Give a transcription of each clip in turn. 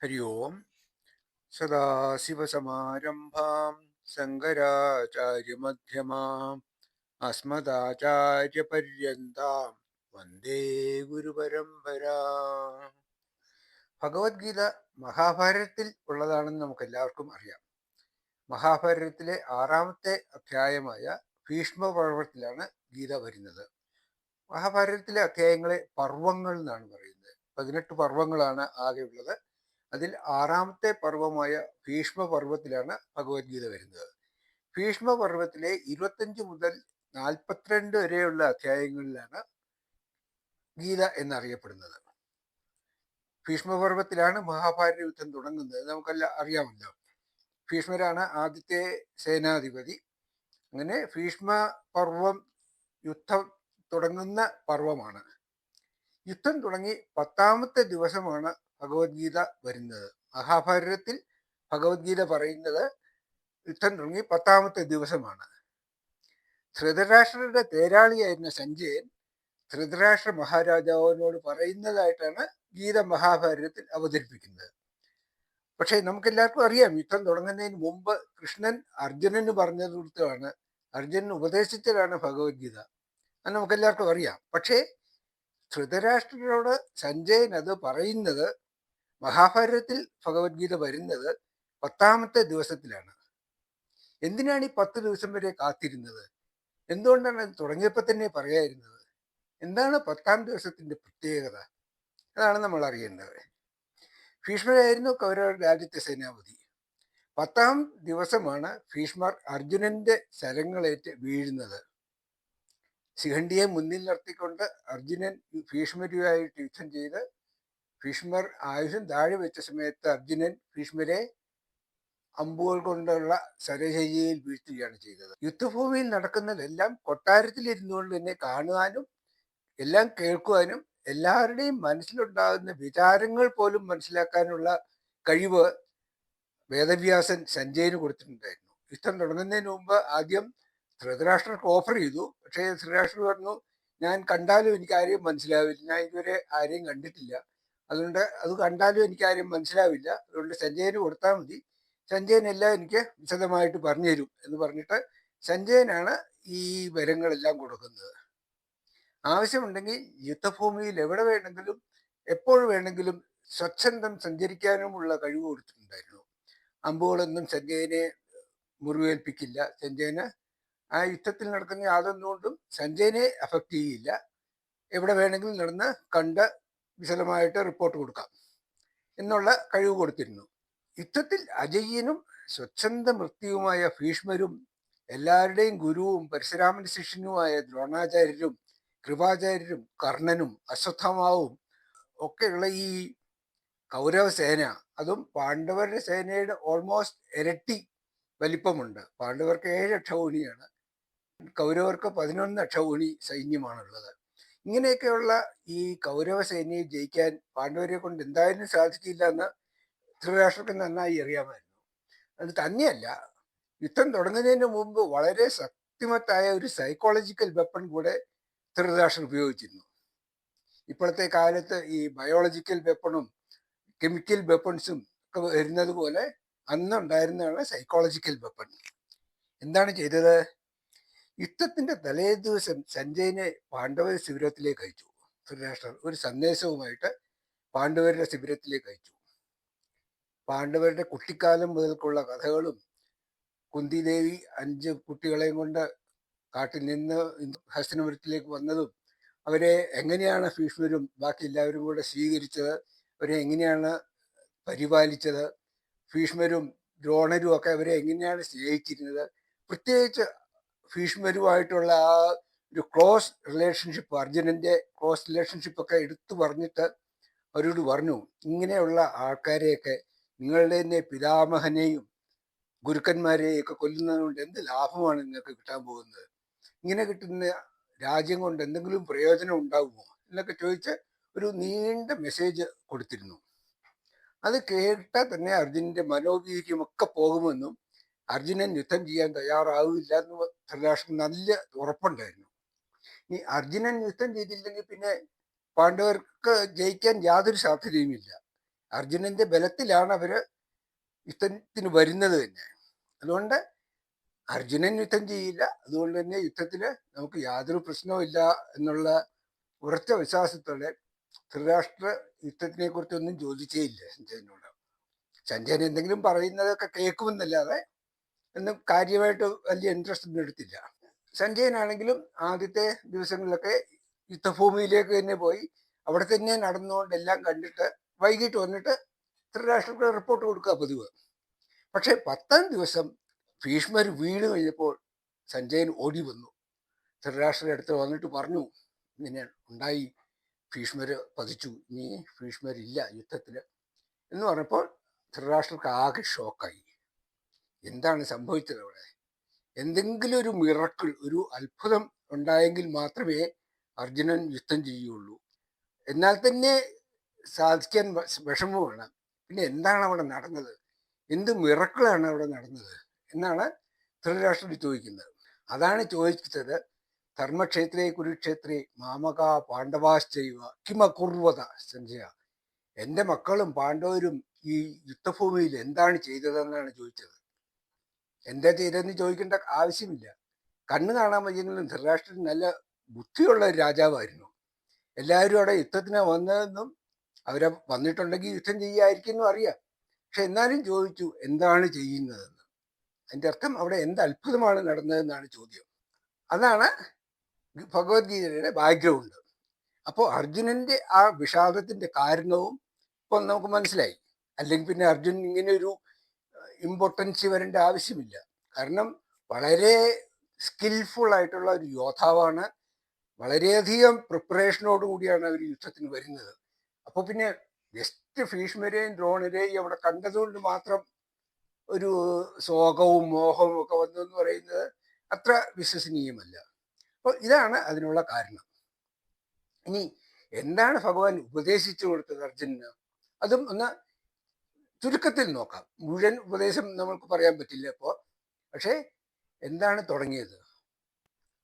हरि ओम् सदाशिवसमारम्भां शङ्कराचार्यमध्यमाम् अस्मदाचार्यपर्यन्तां വന്ദേ ഗുരുപരമ്പര ഭഗവത്ഗീത മഹാഭാരതത്തിൽ ഉള്ളതാണെന്ന് നമുക്ക് എല്ലാവർക്കും അറിയാം മഹാഭാരതത്തിലെ ആറാമത്തെ അധ്യായമായ ഭീഷ്മപർവത്തിലാണ് ഗീത വരുന്നത് മഹാഭാരതത്തിലെ അധ്യായങ്ങളെ പർവങ്ങൾ എന്നാണ് പറയുന്നത് പതിനെട്ട് പർവങ്ങളാണ് ആകെയുള്ളത് അതിൽ ആറാമത്തെ പർവമായ ഭീഷ്മപർവത്തിലാണ് ഭഗവത്ഗീത വരുന്നത്. ഭീഷ്മപർവത്തിലെ ഇരുപത്തഞ്ച് മുതൽ നാൽപ്പത്തിരണ്ട് വരെയുള്ള അധ്യായങ്ങളിലാണ് ഗീത എന്നറിയപ്പെടുന്നത്. ഭീഷ്മപർവത്തിലാണ് മഹാഭാരത യുദ്ധം തുടങ്ങുന്നത്. നമുക്കെല്ലാം അറിയാമല്ലോ. ഭീഷ്മരാണ് ആദ്യത്തെ സേനാധിപതി. അങ്ങനെ ഭീഷ്മ പർവം യുദ്ധം തുടങ്ങുന്ന പർവമാണ് യുദ്ധം തുടങ്ങി പത്താമത്തെ ദിവസമാണ് ഭഗവത്ഗീത വരുന്നത്. മഹാഭാരതത്തിൽ ഭഗവത്ഗീത പറയുന്നത് യുദ്ധം തുടങ്ങി പത്താമത്തെ ദിവസമാണ്. ധൃതരാഷ്ട്രരുടെ തേരാളിയായിരുന്ന സഞ്ജയൻ ധൃതരാഷ്ട്ര മഹാരാജാവിനോട് പറയുന്നതായിട്ടാണ് ഗീത മഹാഭാരതത്തിൽ അവതരിപ്പിക്കുന്നത്. പക്ഷേ നമുക്കെല്ലാവർക്കും അറിയാം യുദ്ധം തുടങ്ങുന്നതിന് മുമ്പ് കൃഷ്ണൻ അർജുനന് പറഞ്ഞത് കൊടുത്തതാണ്. അർജുനൻ ഉപദേശിച്ചതാണ് ഭഗവത്ഗീത. അത് നമുക്കെല്ലാവർക്കും അറിയാം. പക്ഷേ ധൃതരാഷ്ട്രരോട് സഞ്ജയൻ അത് പറയുന്നത് മഹാഭാരതത്തിൽ ഭഗവത്ഗീത വരുന്നത് പത്താമത്തെ ദിവസത്തിലാണ്. എന്തിനാണ് ഈ പത്ത് ദിവസം വരെ കാത്തിരുന്നത്? എന്തുകൊണ്ടാണ് അത് തുടങ്ങിയപ്പോൾ തന്നെ പറയായിരുന്നത്? എന്താണ് പത്താം ദിവസത്തിന്റെ പ്രത്യേകത? അതാണ് നമ്മൾ അറിയേണ്ടത്. ഭീഷ്മരായിരുന്നു കൗരവ രാജ്യത്തെ സേനാപതി. പത്താം ദിവസമാണ് ഭീഷ്മർ അർജുനന്റെ ശരങ്ങളേറ്റ് വീഴുന്നത്. ശിഖണ്ഡിയെ മുന്നിൽ നിർത്തിക്കൊണ്ട് അർജുനൻ ഭീഷ്മരുമായിട്ട് യുദ്ധം ചെയ്ത് ഭീഷ്മർ ആയുധം താഴെ വെച്ച സമയത്ത് അർജുനൻ ഭീഷ്മരെ അമ്പുകൾ കൊണ്ടുള്ള സരശയ്യയിൽ വീഴ്ത്തുകയാണ് ചെയ്തത്. യുദ്ധഭൂമിയിൽ നടക്കുന്നതെല്ലാം കൊട്ടാരത്തിൽ ഇരുന്നുകൊണ്ട് തന്നെ കാണുവാനും എല്ലാം കേൾക്കുവാനും എല്ലാവരുടെയും മനസ്സിലുണ്ടാകുന്ന വിചാരങ്ങൾ പോലും മനസ്സിലാക്കാനുള്ള കഴിവ് വേദവ്യാസൻ സഞ്ജയന് കൊടുത്തിട്ടുണ്ടായിരുന്നു. യുദ്ധം തുടങ്ങുന്നതിന് മുമ്പ് ആദ്യം ധൃതരാഷ്ട്രർക്ക് ഓഫർ ചെയ്തു. പക്ഷേ ധൃതരാഷ്ട്രർ പറഞ്ഞു ഞാൻ കണ്ടാലും എനിക്ക് ആരെയും മനസ്സിലാവില്ല. ഞാൻ ഇതുവരെ ആരെയും കണ്ടിട്ടില്ല. അതുകൊണ്ട് അത് കണ്ടാലും എനിക്ക് ആരും മനസ്സിലാവില്ല. അതുകൊണ്ട് സഞ്ജയന് കൊടുത്താൽ മതി. സഞ്ജയൻ എല്ലാം എനിക്ക് വിശദമായിട്ട് പറഞ്ഞു തരും എന്ന് പറഞ്ഞിട്ട് സഞ്ജയനാണ് ഈ വരങ്ങളെല്ലാം കൊടുക്കുന്നത്. ആവശ്യമുണ്ടെങ്കിൽ യുദ്ധഭൂമിയിൽ എവിടെ വേണമെങ്കിലും എപ്പോൾ വേണമെങ്കിലും സ്വച്ഛന്തം സഞ്ചരിക്കാനുമുള്ള കഴിവ് കൊടുത്തിട്ടുണ്ടായിരുന്നു. അമ്പുകളൊന്നും സഞ്ജയനെ മുറിവേൽപ്പിക്കില്ല. സഞ്ജയന് ആ യുദ്ധത്തിൽ നടക്കുന്ന യാതൊന്നുകൊണ്ടും സഞ്ജയനെ അഫക്റ്റ് ചെയ്യില്ല. എവിടെ വേണമെങ്കിലും നടന്ന് കണ്ട് വിശദമായിട്ട് റിപ്പോർട്ട് കൊടുക്കാം. എന്നുള്ള കഴിവ് കൊടുത്തിരുന്നു. യുദ്ധത്തിൽ അജയ്യനും സ്വച്ഛന്ത മൃത്യുവുമായ ഭീഷ്മരും എല്ലാവരുടെയും ഗുരുവും പരശുരാമന്റെ ശിഷ്യനുമായ ദ്രോണാചാര്യരും കൃപാചാര്യരും കർണനും അശ്വത്ഥമാവും ഒക്കെയുള്ള ഈ കൗരവ സേന അതും പാണ്ഡവരുടെ സേനയുടെ ഓൾമോസ്റ്റ് ഇരട്ടി വലിപ്പമുണ്ട്. പാണ്ഡവർക്ക് ഏഴ് അക്ഷൗണിയാണ് കൗരവർക്ക് പതിനൊന്ന് അക്ഷൗണി സൈന്യമാണുള്ളത്. ഇങ്ങനെയൊക്കെയുള്ള ഈ കൗരവ സേനയെ ജയിക്കാൻ പാണ്ഡവരെ കൊണ്ട് എന്തായാലും സാധിക്കില്ല എന്ന് ധൃതരാഷ്ട്രക്ക് നന്നായി അറിയാമായിരുന്നു. അത് തന്നെയല്ല യുദ്ധം തുടങ്ങുന്നതിന് മുമ്പ് വളരെ ശക്തിമത്തായ ഒരു സൈക്കോളജിക്കൽ വെപ്പൺ കൂടെ ധൃതരാഷ്ട്രം ഉപയോഗിച്ചിരുന്നു. ഇപ്പോഴത്തെ കാലത്ത് ഈ ബയോളജിക്കൽ വെപ്പണും കെമിക്കൽ വെപ്പൺസും ഒക്കെ വരുന്നത് പോലെ അന്നുണ്ടായിരുന്നതാണ് സൈക്കോളജിക്കൽ വെപ്പൺ എന്താണ് ചെയ്തത്? യുദ്ധത്തിന്റെ തലേ ദിവസം സഞ്ജയനെ പാണ്ഡവ ശിബിരത്തിലേക്ക് അയച്ചു. ധൃതരാഷ്ട്രർ ഒരു സന്ദേശവുമായിട്ട് പാണ്ഡവരുടെ ശിബിരത്തിലേക്ക് അയച്ചു. പാണ്ഡവരുടെ കുട്ടിക്കാലം മുതൽക്കുള്ള കഥകളും കുന്തിദേവി അഞ്ച് കുട്ടികളെയും കൊണ്ട് കാട്ടിൽ നിന്ന് ഹസ്തനപുരത്തിലേക്ക് വന്നതും അവരെ എങ്ങനെയാണ് ഭീഷ്മരും ബാക്കി എല്ലാവരും കൂടെ സ്വീകരിച്ചത് അവരെ എങ്ങനെയാണ് പരിപാലിച്ചത് ഭീഷ്മരും ദ്രോണരും ഒക്കെ അവരെ എങ്ങനെയാണ് സ്നേഹിച്ചിരുന്നത് പ്രത്യേകിച്ച് ഭീഷ്മരുമായിട്ടുള്ള ആ ഒരു ക്ലോസ് റിലേഷൻഷിപ്പ് അർജുനന്റെ ക്ലോസ് റിലേഷൻഷിപ്പ് ഒക്കെ എടുത്തു പറഞ്ഞിട്ട് അവരോട് പറഞ്ഞു ഇങ്ങനെയുള്ള ആൾക്കാരെയൊക്കെ നിങ്ങളുടെ തന്നെ പിതാമഹനെയും ഗുരുക്കന്മാരെയും ഒക്കെ കൊല്ലുന്നതുകൊണ്ട് എന്ത് ലാഭമാണ് നിങ്ങൾക്ക് കിട്ടാൻ പോകുന്നത്? ഇങ്ങനെ കിട്ടുന്ന രാജ്യം കൊണ്ട് എന്തെങ്കിലും പ്രയോജനം ഉണ്ടാകുമോ എന്നൊക്കെ ചോദിച്ച് ഒരു നീണ്ട മെസ്സേജ് കൊടുത്തിരുന്നു. അത് കേട്ടാൽ തന്നെ അർജുനന്റെ മനോവീര്യമൊക്കെ പോകുമെന്നും അർജുനൻ യുദ്ധം ചെയ്യാൻ തയ്യാറാവില്ല എന്ന് ധൃതരാഷ്ട്രൻ നല്ല ഉറപ്പുണ്ടായിരുന്നു. ഇനി അർജുനൻ യുദ്ധം ചെയ്തില്ലെങ്കിൽ പിന്നെ പാണ്ഡവർക്ക് ജയിക്കാൻ യാതൊരു സാധ്യതയുമില്ല. അർജുനന്റെ ബലത്തിലാണ് അവർ യുദ്ധത്തിന് വരുന്നത് തന്നെ. അതുകൊണ്ട് അർജുനൻ യുദ്ധം ചെയ്യില്ല. അതുകൊണ്ട് തന്നെ യുദ്ധത്തിന് നമുക്ക് യാതൊരു പ്രശ്നവും ഇല്ല എന്നുള്ള ഉറച്ച വിശ്വാസത്തോടെ ധൃതരാഷ്ട്ര യുദ്ധത്തിനെ കുറിച്ചൊന്നും ചോദിച്ചേ ഇല്ല സഞ്ജയനോട്. സഞ്ജയൻ എന്തെങ്കിലും പറയുന്നതൊക്കെ കേൾക്കുമെന്നല്ലാതെ ഒന്നും കാര്യമായിട്ട് വലിയ ഇൻട്രസ്റ്റ് ഒന്നും എടുത്തില്ല. സഞ്ജയനാണെങ്കിലും ആദ്യത്തെ ദിവസങ്ങളിലൊക്കെ യുദ്ധഭൂമിയിലേക്ക് തന്നെ പോയി. അവിടെ തന്നെ നടന്നുകൊണ്ട് എല്ലാം കണ്ടിട്ട് വൈകിട്ട് വന്നിട്ട് ധൃതരാഷ്ട്രക്ക് റിപ്പോർട്ട് കൊടുക്കുക പതിവ്. പക്ഷെ പത്താം ദിവസം ഭീഷ്മർ വീണ് കഴിഞ്ഞപ്പോൾ സഞ്ജയൻ ഓടി വന്നു. ത്രിരാഷ്ട്രയുടെ അടുത്ത് വന്നിട്ട് പറഞ്ഞു ഇങ്ങനെ ഉണ്ടായി. ഭീഷ്മർ പതിച്ചു. ഇനി ഭീഷ്മരില്ല യുദ്ധത്തിൽ എന്ന് പറഞ്ഞപ്പോൾ ധൃതരാഷ്ട്രക്ക് ആകെ ഷോക്കായി എന്താണ് സംഭവിച്ചത് അവിടെ? എന്തെങ്കിലും ഒരു മിറക്കിൾ ഒരു അത്ഭുതം ഉണ്ടായെങ്കിൽ മാത്രമേ അർജുനൻ യുദ്ധം ചെയ്യുള്ളൂ എന്നാൽ തന്നെ സാധിക്കാൻ വിഷമമാണ്. പിന്നെ എന്താണ് അവിടെ നടന്നത്? എന്ത് മിറക്കിളാണ് അവിടെ നടന്നത്? എന്നാണ് ധൃതരാഷ്ട്രം ചോദിക്കുന്നത്. അതാണ് ചോദിച്ചത് ധർമ്മക്ഷേത്രേ കുരുക്ഷേത്രേ മാമക പാണ്ഡവാശ്ചൈവ കിമകുർവത സഞ്ജയ എന്റെ മക്കളും പാണ്ഡവരും ഈ യുദ്ധഭൂമിയിൽ എന്താണ് ചെയ്തതെന്നാണ് ചോദിച്ചത്. എന്താ ചെയ്തതെന്ന് ചോദിക്കേണ്ട ആവശ്യമില്ല. കണ്ണ് കാണാൻ വയ്യെങ്കിലും ധൃതരാഷ്ട്രൻ നല്ല ബുദ്ധിയുള്ള ഒരു രാജാവായിരുന്നു. എല്ലാവരും അവിടെ യുദ്ധത്തിന് വന്നതെന്നും അവരെ വന്നിട്ടുണ്ടെങ്കിൽ യുദ്ധം ചെയ്യായിരിക്കും അറിയാം. പക്ഷെ എന്നാലും ചോദിച്ചു എന്താണ് ചെയ്യുന്നതെന്ന്? അതിന്റെ അർത്ഥം അവിടെ എന്ത് അത്ഭുതമാണ് നടന്നതെന്നാണ് ചോദ്യം. അതാണ് ഭഗവത്ഗീതയുടെ ബാക്ക്ഗ്രൗണ്ട്. അപ്പോൾ അർജുനന്റെ ആ വിഷാദത്തിന്റെ കാരണവും ഇപ്പം നമുക്ക് മനസ്സിലായി. അല്ലെങ്കിൽ പിന്നെ അർജുൻ ഇങ്ങനെ ഒരു ഇമ്പോർട്ടൻസ് വരേണ്ട ആവശ്യമില്ല. കാരണം വളരെ സ്കിൽഫുൾ ആയിട്ടുള്ള ഒരു യോദ്ധാവാണ്. വളരെയധികം പ്രിപ്പറേഷനോട് കൂടിയാണ് അവർ യുദ്ധത്തിന് വരുന്നത്. അപ്പോൾ പിന്നെ ജസ്റ്റ് ഭീഷ്മരെയും ദ്രോണരെയും അവിടെ കണ്ടതുകൊണ്ട് മാത്രം ഒരു ശോകവും മോഹവും ഒക്കെ വന്നതെന്ന് പറയുന്നത് അത്ര വിശ്വസനീയമല്ല. അപ്പോൾ ഇതാണ് അതിനുള്ള കാരണം. ഇനി എന്താണ് ഭഗവാൻ ഉപദേശിച്ചു കൊടുത്തത് അർജുനന്? അതും ഒന്ന് ചുരുക്കത്തിൽ നോക്കാം. മുഴുവൻ ഉപദേശം നമ്മൾക്ക് പറയാൻ പറ്റില്ല ഇപ്പോൾ പക്ഷേ എന്താണ് തുടങ്ങിയത്?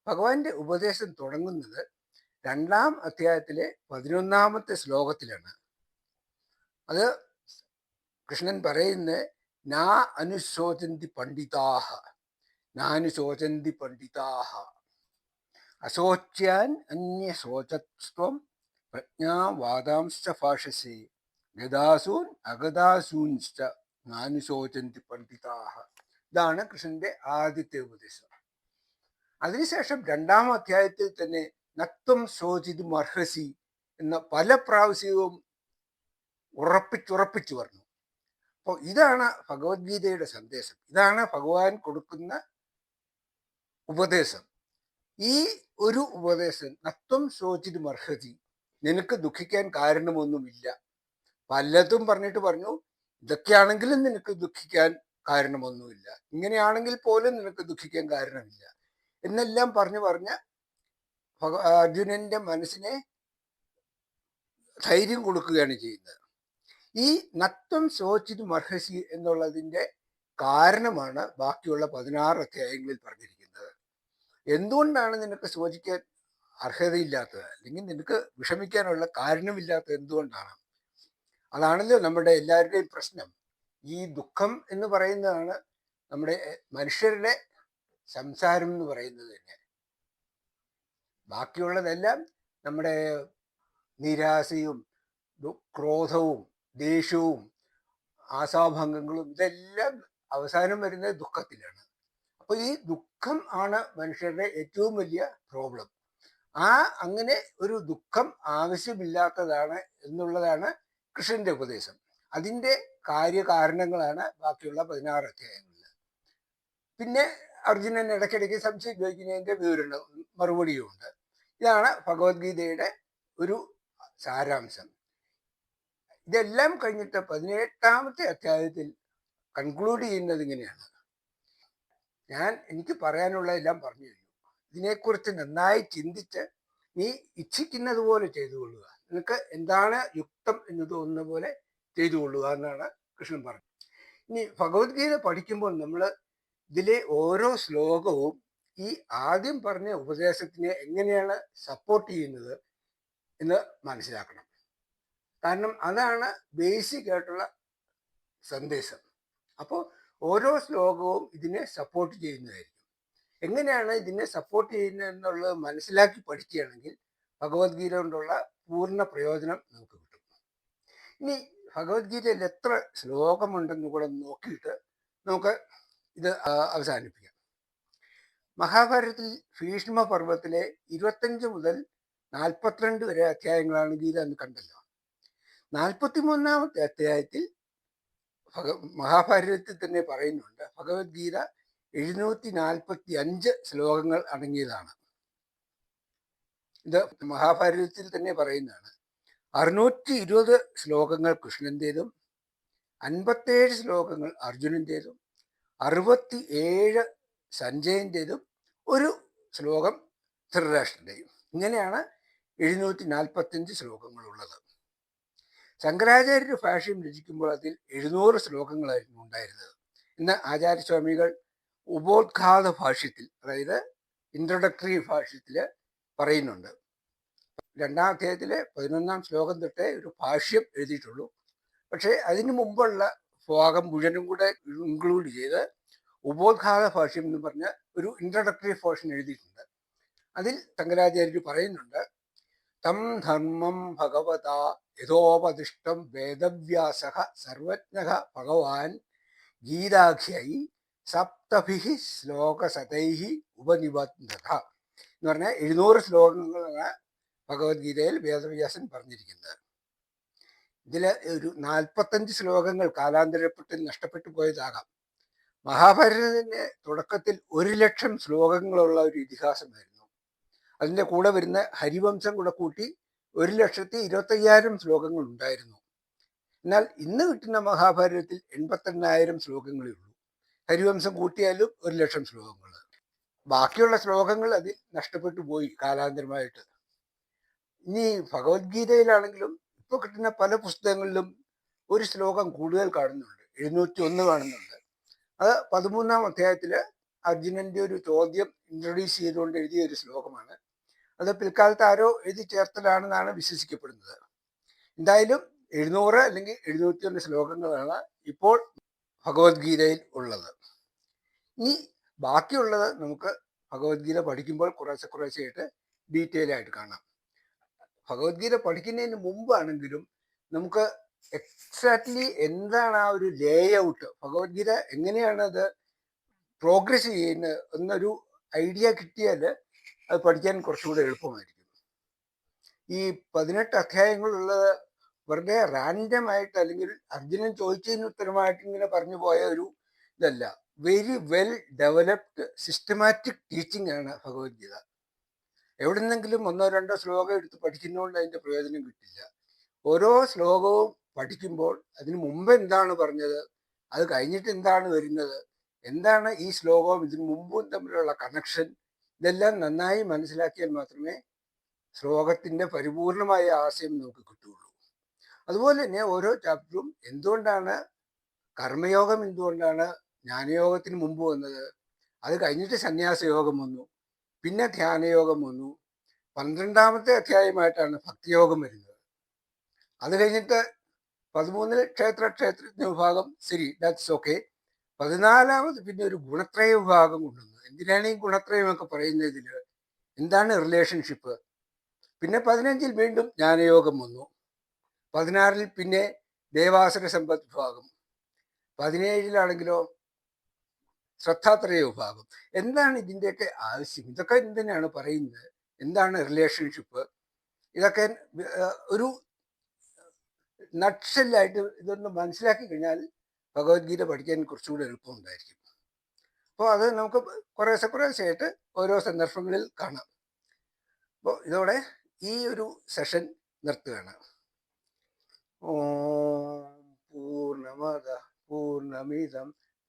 ഭഗവാന്റെ ഉപദേശം തുടങ്ങുന്നത് രണ്ടാം അധ്യായത്തിലെ പതിനൊന്നാമത്തെ ശ്ലോകത്തിലാണ്. അത് കൃഷ്ണൻ പറയുന്ന നാ അനുശോചന്തി പണ്ഡിതാഹ നാനുശോചന്തി പണ്ഡിതാഹ അശോച്യാൻ അന്യശോചത്വം പ്രജ്ഞാവാദാംശ ഭാഷസേ ഗതാസൂൻ അഗതാസൂൻശ്ച നാനുശോചന്തി പണ്ഡിതാഹ. ഇതാണ് കൃഷ്ണന്റെ ആദ്യത്തെ ഉപദേശം. അതിനുശേഷം രണ്ടാം അധ്യായത്തിൽ തന്നെ നത്വം ശോചിതും അർഹസി എന്ന പല പ്രാവശ്യവും ഉറപ്പിച്ചുറപ്പിച്ചു പറഞ്ഞു. അപ്പോൾ ഇതാണ് ഭഗവത്ഗീതയുടെ സന്ദേശം. ഇതാണ് ഭഗവാൻ കൊടുക്കുന്ന ഉപദേശം. ഈ ഒരു ഉപദേശം നത്വം ശോചിതും മർഹതി നിനക്ക് ദുഃഖിക്കാൻ കാരണമൊന്നുമില്ല. പലതും പറഞ്ഞിട്ട് പറഞ്ഞു ഇതൊക്കെയാണെങ്കിലും നിനക്ക് ദുഃഖിക്കാൻ കാരണമൊന്നുമില്ല. ഇങ്ങനെയാണെങ്കിൽ പോലും നിനക്ക് ദുഃഖിക്കാൻ കാരണമില്ല. എന്നെല്ലാം പറഞ്ഞു പറഞ്ഞ അർജുനന്റെ മനസ്സിനെ ധൈര്യം കൊടുക്കുകയാണ് ചെയ്യുന്നത്. ഈ നത്വം ശോചിത് മർഹസി എന്നുള്ളതിന്റെ കാരണമാണ് ബാക്കിയുള്ള പതിനാറ് അധ്യായങ്ങളിൽ പറഞ്ഞിരിക്കുന്നത്. എന്തുകൊണ്ടാണ് നിനക്ക് ശോചിക്കാൻ അർഹതയില്ലാത്തത്? അല്ലെങ്കിൽ നിനക്ക് വിഷമിക്കാനുള്ള കാരണമില്ലാത്തത് എന്തുകൊണ്ടാണ്? അതാണല്ലോ നമ്മുടെ എല്ലാവരുടെയും പ്രശ്നം. ഈ ദുഃഖം എന്ന് പറയുന്നതാണ് നമ്മുടെ മനുഷ്യരുടെ സംസാരം എന്ന് പറയുന്നത് തന്നെ. ബാക്കിയുള്ളതെല്ലാം നമ്മുടെ നിരാശയും ക്രോധവും ദേഷ്യവും ആശാഭംഗങ്ങളും ഇതെല്ലാം അവസാനം വരുന്നത് ദുഃഖത്തിലാണ്. അപ്പൊ ഈ ദുഃഖം ആണ് മനുഷ്യരുടെ ഏറ്റവും വലിയ പ്രോബ്ലം. ആ അങ്ങനെ ഒരു ദുഃഖം ആവശ്യമില്ലാത്തതാണ് എന്നുള്ളതാണ് കൃഷ്ണന്റെ ഉപദേശം. അതിന്റെ കാര്യകാരണങ്ങളാണ് ബാക്കിയുള്ള പതിനാറ് അധ്യായങ്ങളിൽ. പിന്നെ അർജുനൻ ഇടയ്ക്കിടയ്ക്ക് സംശയം ചോദിക്കുന്നതിന്റെ വിവരണം മറുപടിയും ഉണ്ട്. ഇതാണ് ഭഗവത്ഗീതയുടെ ഒരു സാരാംശം. ഇതെല്ലാം കഴിഞ്ഞിട്ട് പതിനെട്ടാമത്തെ അധ്യായത്തിൽ കൺക്ലൂഡ് ചെയ്യുന്നത് ഇങ്ങനെയാണ്. ഞാൻ എനിക്ക് പറയാനുള്ള എല്ലാം പറഞ്ഞു കഴിഞ്ഞു. ഇതിനെക്കുറിച്ച് നന്നായി ചിന്തിച്ച് നീ ഇച്ഛിക്കുന്നത് പോലെ ചെയ്തു കൊള്ളുക നിനക്ക് എന്താണ് യുക്തം എന്ന് തോന്നുന്ന പോലെ ചെയ്തു കൊള്ളുക എന്നാണ് കൃഷ്ണൻ പറഞ്ഞത്. ഇനി ഭഗവത്ഗീത പഠിക്കുമ്പോൾ നമ്മൾ ഇതിലെ ഓരോ ശ്ലോകവും ഈ ആദ്യം പറഞ്ഞ ഉപദേശത്തിനെ എങ്ങനെയാണ് സപ്പോർട്ട് ചെയ്യുന്നത് എന്ന് മനസ്സിലാക്കണം. കാരണം അതാണ് ബേസിക് ആയിട്ടുള്ള സന്ദേശം. അപ്പോൾ ഓരോ ശ്ലോകവും ഇതിനെ സപ്പോർട്ട് ചെയ്യുന്നതായിരിക്കും. എങ്ങനെയാണ് ഇതിനെ സപ്പോർട്ട് ചെയ്യുന്നത് എന്നുള്ളത് മനസ്സിലാക്കി പഠിക്കുകയാണെങ്കിൽ ഭഗവത്ഗീത കൊണ്ടുള്ള പൂർണ പ്രയോജനം നമുക്ക് കിട്ടും. ഇനി ഭഗവത്ഗീതയിൽ എത്ര ശ്ലോകമുണ്ടെന്ന് കൂടെ നോക്കിയിട്ട് നമുക്ക് ഇത് അവസാനിപ്പിക്കാം. മഹാഭാരതത്തിൽ ഭീഷ്മ പർവത്തിലെ ഇരുപത്തഞ്ച് മുതൽ നാൽപ്പത്തിരണ്ട് വരെ അധ്യായങ്ങളാണ് ഗീത എന്ന് കണ്ടല്ലോ. നാൽപ്പത്തിമൂന്നാമത്തെ അധ്യായത്തിൽ ഭഗ മഹാഭാരതത്തിൽ തന്നെ പറയുന്നുണ്ട് ഭഗവത്ഗീത എഴുന്നൂറ്റി നാൽപ്പത്തി അഞ്ച് ശ്ലോകങ്ങൾ അടങ്ങിയതാണ്. ഇത് മഹാഭാരതത്തിൽ തന്നെ പറയുന്നതാണ്. അറുന്നൂറ്റി ഇരുപത് ശ്ലോകങ്ങൾ കൃഷ്ണന്റേതും അൻപത്തേഴ് ശ്ലോകങ്ങൾ അർജുനന്റേതും അറുപത്തി ഏഴ് സഞ്ജയന്റേതും ഒരു ശ്ലോകം ധൃതരാഷ്ട്രന്റെയും ഇങ്ങനെയാണ് എഴുന്നൂറ്റി നാൽപ്പത്തഞ്ച് ശ്ലോകങ്ങളുള്ളത്. ശങ്കരാചാര്യ ഭാഷയും രചിക്കുമ്പോൾ അതിൽ എഴുന്നൂറ് ശ്ലോകങ്ങളായിരുന്നു ഉണ്ടായിരുന്നത്. ഇന്ന് ആചാര്യസ്വാമികൾ ഉപോദ്ഘാത ഭാഷ്യത്തിൽ അതായത് ഇൻട്രൊഡക്ടറി ഭാഷ്യത്തിൽ പറയുന്നുണ്ട്. രണ്ടാം അധ്യായത്തിലെ പതിനൊന്നാം ശ്ലോകം തൊട്ടേ ഒരു ഭാഷ്യം എഴുതിയിട്ടുള്ളൂ. പക്ഷേ അതിന് മുമ്പുള്ള ഭാഗം മുഴുവനും കൂടെ ഇൻക്ലൂഡ് ചെയ്ത് ഉപോദ്ഘാത ഭാഷ്യം എന്ന് പറഞ്ഞ ഒരു ഇൻട്രഡക്ടറി പോർഷൻ എഴുതിയിട്ടുണ്ട്. അതിൽ ശങ്കരാചാര്യർ പറയുന്നുണ്ട് തം ധർമ്മം ഭഗവത യഥോപദിഷ്ടം വേദവ്യാസ സർവജ്ഞ ഭഗവാൻ ഗീതാഖ്യൈ സപ്തഭി ശ്ലോകസതൈ ഉപനിബന്ധത. എന്ന് പറഞ്ഞാൽ എഴുന്നൂറ് ശ്ലോകങ്ങളാണ് ഭഗവത്ഗീതയിൽ വേദവ്യാസൻ പറഞ്ഞിരിക്കുന്നത്. ഇതിൽ ഒരു നാൽപ്പത്തഞ്ച് ശ്ലോകങ്ങൾ കാലാന്തരപ്പെട്ട് നഷ്ടപ്പെട്ടു പോയതാകാം. മഹാഭാരതത്തിന്റെ തുടക്കത്തിൽ ഒരു ലക്ഷം ശ്ലോകങ്ങളുള്ള ഒരു ഇതിഹാസമായിരുന്നു. അതിന്റെ കൂടെ വരുന്ന ഹരിവംശം കൂടെ കൂട്ടി ഒരു ലക്ഷത്തി ഇരുപത്തയ്യായിരം ശ്ലോകങ്ങൾ ഉണ്ടായിരുന്നു. എന്നാൽ ഇന്ന് കിട്ടുന്ന മഹാഭാരതത്തിൽ എൺപത്തെണ്ണായിരം ശ്ലോകങ്ങളേ ഉള്ളൂ. ഹരിവംശം കൂട്ടിയാലും ഒരു ലക്ഷം ശ്ലോകങ്ങൾ ബാക്കിയുള്ള ശ്ലോകങ്ങൾ അതിൽ നഷ്ടപ്പെട്ടു പോയി കാലാന്തരമായിട്ട്. ഇനി ഭഗവത്ഗീതയിലാണെങ്കിലും ഇപ്പോൾ കിട്ടുന്ന പല പുസ്തകങ്ങളിലും ഒരു ശ്ലോകം കൂടുതൽ കാണുന്നുണ്ട്. എഴുന്നൂറ്റി ഒന്ന് കാണുന്നുണ്ട്. അത് പതിമൂന്നാം അധ്യായത്തിൽ അർജുനന്റെ ഒരു ചോദ്യം ഇൻട്രൊഡ്യൂസ് ചെയ്തുകൊണ്ട് എഴുതിയ ഒരു ശ്ലോകമാണ്. അത് പിൽക്കാലത്ത് ആരോ എഴുതി ചേർത്തലാണെന്നാണ് വിശ്വസിക്കപ്പെടുന്നത്. എന്തായാലും എഴുന്നൂറ് അല്ലെങ്കിൽ എഴുന്നൂറ്റി ഒന്ന് ശ്ലോകങ്ങളാണ് ഇപ്പോൾ ഭഗവത്ഗീതയിൽ ഉള്ളത്. ഇനി ബാക്കിയുള്ളത് നമുക്ക് ഭഗവത്ഗീത പഠിക്കുമ്പോൾ കുറേശ്ശെ കുറേശ്ശെയായിട്ട് ഡീറ്റെയിൽ ആയിട്ട് കാണാം. ഭഗവത്ഗീത പഠിക്കുന്നതിന് മുമ്പാണെങ്കിലും നമുക്ക് എക്സാക്ട്ലി എന്താണ് ആ ഒരു ലേഔട്ട് ഭഗവത്ഗീത എങ്ങനെയാണ് അത് പ്രോഗ്രസ് ചെയ്യുന്നത് എന്നൊരു ഐഡിയ കിട്ടിയാൽ അത് പഠിക്കാൻ കുറച്ചുകൂടെ എളുപ്പമായിരിക്കും. ഈ പതിനെട്ട് അധ്യായങ്ങളുള്ളത് വെറുതെ റാൻഡം ആയിട്ട് അല്ലെങ്കിൽ അർജുനൻ ചോദിച്ചതിന് ഉത്തരമായിട്ട് ഇങ്ങനെ പറഞ്ഞു പോയ ഒരു ഇതല്ല. Very well developed systematic teaching ആണ് ഭഗവത്ഗീത. എവിടെന്നെങ്കിലും ഒന്നോ രണ്ടോ ശ്ലോകം എടുത്ത് പഠിക്കുന്നതുകൊണ്ട് അതിന്റെ പ്രയോജനം കിട്ടില്ല. ഓരോ ശ്ലോകവും പഠിക്കുമ്പോൾ അതിന് മുമ്പ് എന്താണ് പറഞ്ഞത്? അത് കഴിഞ്ഞിട്ട് എന്താണ് വരുന്നത്? എന്താണ് ഈ ശ്ലോകവും ഇതിന് മുമ്പും തമ്മിലുള്ള കണക്ഷൻ ഇതെല്ലാം നന്നായി മനസ്സിലാക്കിയാൽ മാത്രമേ ശ്ലോകത്തിന്റെ പരിപൂർണമായ ആശയം നമുക്ക് കിട്ടുകയുള്ളൂ. അതുപോലെ തന്നെ ഓരോ ചാപ്റ്ററും എന്തുകൊണ്ടാണ്? കർമ്മയോഗം എന്തുകൊണ്ടാണ്? ജ്ഞാനയോഗത്തിന് മുമ്പ് വന്നത്. അത് കഴിഞ്ഞിട്ട് സന്യാസയോഗം വന്നു. പിന്നെ ധ്യാനയോഗം വന്നു. പന്ത്രണ്ടാമത്തെ അധ്യായമായിട്ടാണ് ഭക്തിയോഗം വരുന്നത്. അത് കഴിഞ്ഞിട്ട് പതിമൂന്നിൽ ക്ഷേത്ര ക്ഷേത്ര വിഭാഗം ശരി ദാറ്റ്സ് ഓക്കെ പതിനാലാമത് പിന്നെ ഒരു ഗുണത്രയ വിഭാഗം കൊണ്ടുവന്നു എന്തിനാണ് ഈ ഗുണത്രയമൊക്കെ ഒക്കെ ഇതിൽ എന്താണ് റിലേഷൻഷിപ്പ് പിന്നെ പതിനഞ്ചിൽ വീണ്ടും ജ്ഞാനയോഗം വന്നു. പതിനാറിൽ പിന്നെ ദേവാസുര സമ്പദ് വിഭാഗം. പതിനേഴിലാണെങ്കിലോ ശ്രദ്ധാത്രയ വിഭാഗം. എന്താണ് ഇതിന്റെയൊക്കെ ആവശ്യം? ഇതൊക്കെ എന്തിനാണ് പറയുന്നത്? എന്താണ് റിലേഷൻഷിപ്പ് ഇതൊക്കെ ഒരു നക്ഷലായിട്ട് ഇതൊന്ന് മനസ്സിലാക്കി കഴിഞ്ഞാൽ ഭഗവത്ഗീത പഠിക്കാൻ കുറച്ചുകൂടി എളുപ്പമുണ്ടായിരിക്കും അപ്പോൾ അത് നമുക്ക് കുറേശ്ശെ കുറേശ്ശെയായിട്ട് ഓരോ സന്ദർഭങ്ങളിൽ കാണാം. അപ്പോൾ ഇതോടെ ഈ ഒരു സെഷൻ നിർത്തുകയാണ്. ഓ പൂർണമത പൂർണമിതം